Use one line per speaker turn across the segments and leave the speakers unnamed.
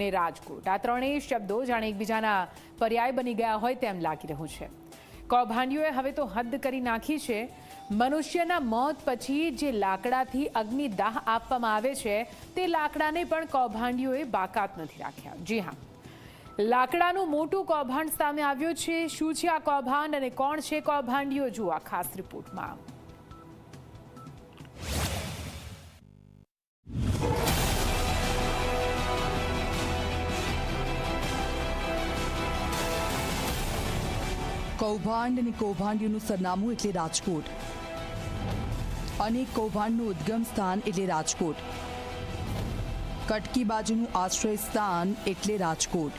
અને રાજકોટ. આ ત્રણેય શબ્દો જાણે એકબીજાના પર્યાય બની ગયા હોય તેમ લાગી રહ્યું છે. કૌભાંડીઓએ હવે તો હદ કરી નાખી છે. મનુષ્યના મોત પછી જે લાકડાથી અગ્નિદાહ આપવામાં આવે છે, તે લાકડાને પણ કૌભાંડીઓએ બાકાત નથી રાખ્યા. જી હા. લાકડાનું મોટું કૌભાંડ સામે આવ્યું છે. શું છે આ કૌભાંડ અને કોણ છે કૌભાંડીઓ? જુઓ આ ખાસ રિપોર્ટમાં.
કૌભાંડ અને કૌભાંડીઓનું સરનામું એટલે રાજકોટ. અને કૌભાંડનું ઉદ્ગમ સ્થાન એટલે રાજકોટ. કટકી બાજુનું આશ્રય સ્થાન એટલે રાજકોટ.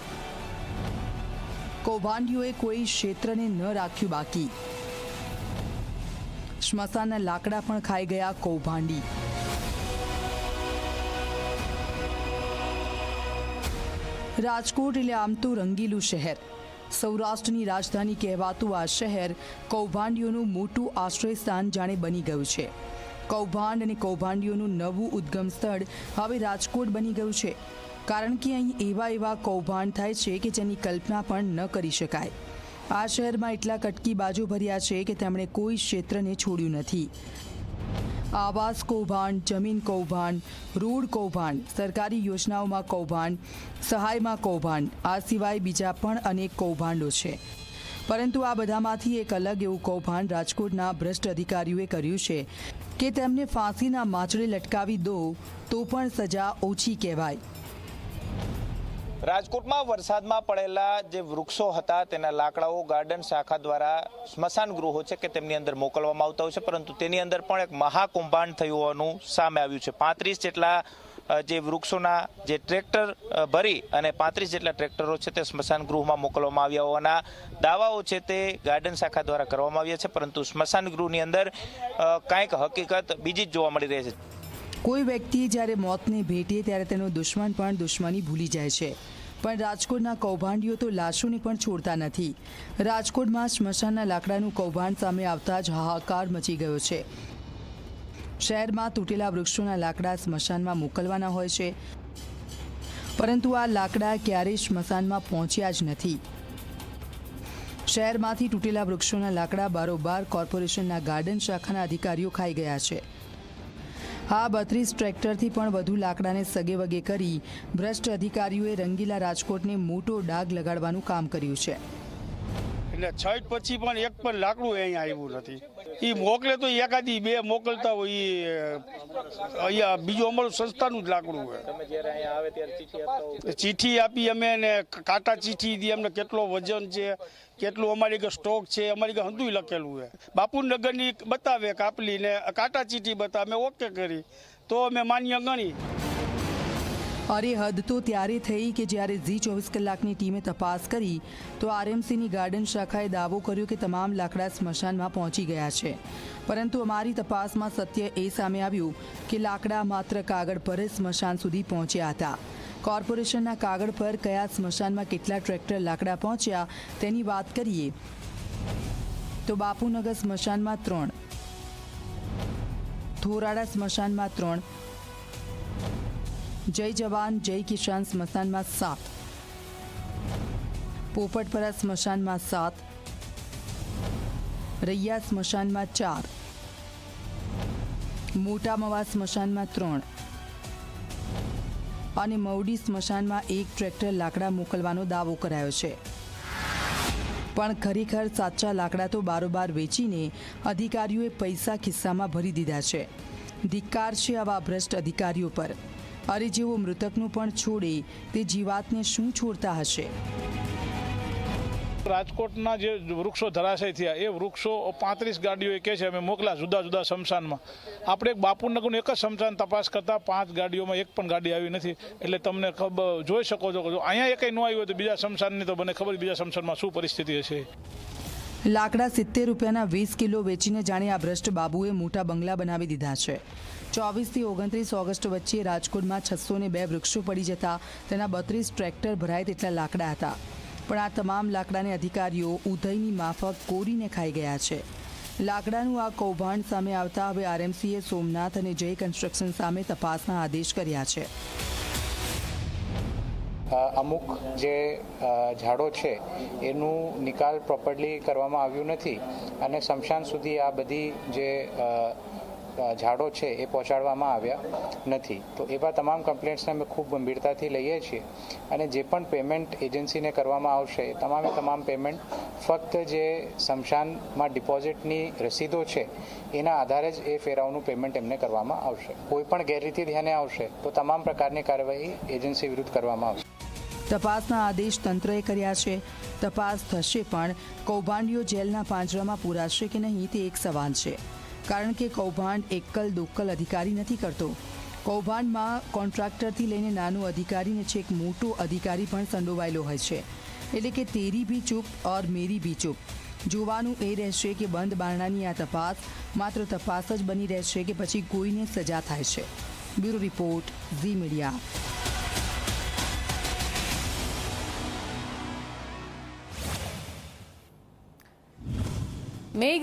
કૌભાંડીઓએ કોઈ ક્ષેત્રને ન રાખ્યું બાકી. સ્મશાનના લાકડા પણ ખાઈ ગયા કૌભાંડી. રાજકોટ એટલે આમ તો રંગીલું શહેર. સૌરાષ્ટ્રની રાજધાની કહેવાતું આ શહેર કૌભાંડીઓનું મોટું આશ્રય સ્થાન જાણે બની ગયું છે. કૌભાંડ અને કૌભાંડીઓનું નવું ઉદ્ગમ સ્થળ હવે રાજકોટ બની ગયું છે. કારણ કે અહીં એવા એવા કૌભાંડ થાય છે કે જેની કલ્પના પણ ન કરી શકાય. આ શહેરમાં એટલા કટકી બાજુ ભર્યા છે કે તેમણે કોઈ ક્ષેત્રને છોડ્યું નથી. આવાસ કૌભાંડ, જમીન કૌભાંડ, રોડ કૌભાંડ, સરકારી યોજનાઓમાં કૌભાંડ, સહાયમાં કૌભાંડ, આ સિવાય બીજા પણ અનેક કૌભાંડો છે. પરંતુ આ બધામાંથી એક અલગ એવું કૌભાંડ રાજકોટના ભ્રષ્ટ અધિકારીઓએ કર્યું છે કે તેમને ફાંસીના માછડે લટકાવી દો તો પણ સજા ઓછી કહેવાય.
રાજકોટમાં વરસાદમાં પડેલા જે વૃક્ષો હતા, તેના લાકડાઓ ગાર્ડન શાખા દ્વારા સ્મશાન ગૃહો છે કે તેમની અંદર મોકલવામાં આવતા હોય છે, પરંતુ તેની અંદર પણ એક મહાકુંભાંડ થયું હોવાનું સામે આવ્યું છે. પાંત્રીસ જેટલા જે વૃક્ષોના જે ટ્રેક્ટર ભરી અને પાંત્રીસ જેટલા ટ્રેક્ટરો છે તે સ્મશાન ગૃહમાં મોકલવામાં આવ્યા હોવાના દાવાઓ છે તે ગાર્ડન શાખા દ્વારા કરવામાં આવ્યા છે, પરંતુ સ્મશાન ગૃહની અંદર કાંઈક હકીકત બીજી જ જોવા મળી રહી છે.
કોઈ વ્યક્તિ જ્યારે મોતને ભેટે ત્યારે તેનો દુશ્મન પણ દુશ્મની ભૂલી જાય છે. પણ રાજકોટના કૌભાંડીઓ તો લાશોને પણ છોડતા નથી. રાજકોટમાં સ્મશાનના લાકડાનું કૌભાંડ સામે આવતા જ હાહાકાર મચી ગયો છે. શહેરમાં તૂટેલા વૃક્ષોના લાકડા સ્મશાનમાં મોકલવાના હોય છે. પરંતુ આ લાકડા ક્યારેય સ્મશાનમાં પહોંચ્યા જ નથી. શહેરમાંથી તૂટેલા વૃક્ષોના લાકડા બારોબાર કોર્પોરેશનના ગાર્ડન શાખાના અધિકારીઓ ખાઈ ગયા છે. આ બત્રીસ ટ્રેક્ટરથી પણ વધુ લાકડાને સગે વગે કરી ભ્રષ્ટ અધિકારીઓએ રંગીલા રાજકોટને મોટો ડાઘ લગાડવાનું કામ કર્યું છે.
એટલે છઠ પછી પણ એક પણ લાકડું અહીંયા આવ્યું નથી. એ મોકલે તો એકાદી બે મોકલતા હોય એ અહીંયા બીજું અમારું સંસ્થાનું જ લાકડું હોય.
ચીઠી
આપી અમે ને કાંટા ચીઠી દી અમને કેટલો વજન છે કેટલું અમારી કે સ્ટોક છે અમારી કે હંધુય લખેલું છે બાપુનગરની બતાવે કાપલી ને કાંટા ચીઠી બતાવે અમે ઓકે કરી. તો અમે માન્ય ગણી.
અરે હદ તો ત્યારે થઈ કે જ્યારે ઝી ચોવીસ કલાકની ટીમે તપાસ કરી, તો આરએમસીની ગાર્ડન શાખાએ દાવો કર્યો કે તમામ લાકડા સ્મશાનમાં પહોંચી ગયા છે. પરંતુ અમારી તપાસમાં સત્ય એ સામે આવ્યું કે લાકડા માત્ર કાગળ પર સ્મશાન સુધી પહોંચ્યા હતા. કોર્પોરેશનના કાગળ પર કયા સ્મશાનમાં કેટલા ટ્રેક્ટર લાકડા પહોંચ્યા તેની વાત કરીએ. તો બાપુનગર સ્મશાનમાં ત્રણ, ધોરાડા સ્મશાનમાં ત્રણ જય જવાન, જય કિસાન સ્મશાનમાં સાત. પોપટપરા સ્મશાનમાં સાત. રૈયા સ્મશાનમાં ચાર. મોટા મવા સ્મશાનમાં ત્રણ. અને મવડી સ્મશાનમાં એક ટ્રેક્ટર લાકડા મોકલવાનો દાવો કરાયો છે. પણ ખરેખર સાચા લાકડા તો બારોબાર વેચીને અધિકારીઓએ પૈસા ખિસ્સામાં ભરી દીધા છે. ધિક્કાર છે આવા ભ્રષ્ટ અધિકારીઓ પર. અરે જેઓ મૃતકનું પણ છોડે તે જીવાતને શું છોડતા હશે?
રાજકોટના જે વૃક્ષો ધરાશય થયા એ વૃક્ષો પાંત્રીસ ગાડીઓ કહે છે અમે મોકલા જુદા જુદા શમશાનમાં. આપણે એક બાપુનગરનું એક જ શમશાન તપાસ કરતા પાંચ ગાડીઓમાં એક પણ ગાડી આવી નથી. એટલે તમને ખબર જોઈ શકો છો જો અહીંયા એકઈ ન આવ્યું હોય તો બીજા શમશાનની તો મને ખબર બીજા શમશાનમાં શું પરિસ્થિતિ હશે.
લાકડા સિત્તેર રૂપિયાના વીસ કિલો વેચીને જાણે આ ભ્રષ્ટ બાબુએ મોટા બંગલા બનાવી દીધા છે. ચોવીસથી ઓગણત્રીસ ઓગસ્ટ વચ્ચે રાજકોટમાં છસો બે વૃક્ષો પડી જતા તેના બત્રીસ ટ્રેક્ટર ભરાય તેટલા લાકડા હતા. પણ આ તમામ લાકડાને અધિકારીઓ ઉધઈની માફક કોરીને ખાઈ ગયા છે. લાકડાનું આ કૌભાંડ સામે આવતા હવે આરએમસીએ સોમનાથ અને જય કન્સ્ટ્રક્શન સામે તપાસના આદેશ કર્યા છે.
અમુક જે ઝાડો છે, એનું નિકાલ પ્રોપરલી કરવામાં આવ્યું નથી અને શમશાન સુધી આ બધી જે ઝાડો છે એ પહોંચાડવામાં આવ્યા નથી. તો એવા તમામ કમ્પ્લેન્ટ્સને અમે ખૂબ ગંભીરતાથી લઈએ છીએ અને જે પણ પેમેન્ટ એજન્સીને કરવામાં આવશે તમામે તમામ પેમેન્ટ ફક્ત જે શમશાનમાં ડિપોઝિટની રસીદો છે, એના આધારે જ એ ફેરાઓનું પેમેન્ટ એમને કરવામાં આવશે. કોઈ પણ ગેરરીતિ ધ્યાને આવશે, તો તમામ પ્રકારની કાર્યવાહી એજન્સી વિરુદ્ધ કરવામાં આવશે.
તપાસના આદેશ તંત્રએ કર્યા છે. તપાસ થશે પણ કૌભાંડીઓ જેલના પાંજરામાં પૂરાશે કે નહીં તે એક સવાલ છે. કારણ કે કૌભાંડ એકલ દોકલ અધિકારી નથી કરતો. કૌભાંડમાં કોન્ટ્રાક્ટરથી લઈને નાનું અધિકારીને છેક મોટો અધિકારી પણ સંડોવાયેલો હોય છે. એટલે કે તેરી ભી ચૂપ ઓર મેરી ભી ચૂપ. જોવાનું એ રહેશે કે બંધ બારણાની આ તપાસ માત્ર તપાસ જ બની રહેશે કે પછી કોઈને સજા થાય છે. Bureau report, Zee media.
મેઘ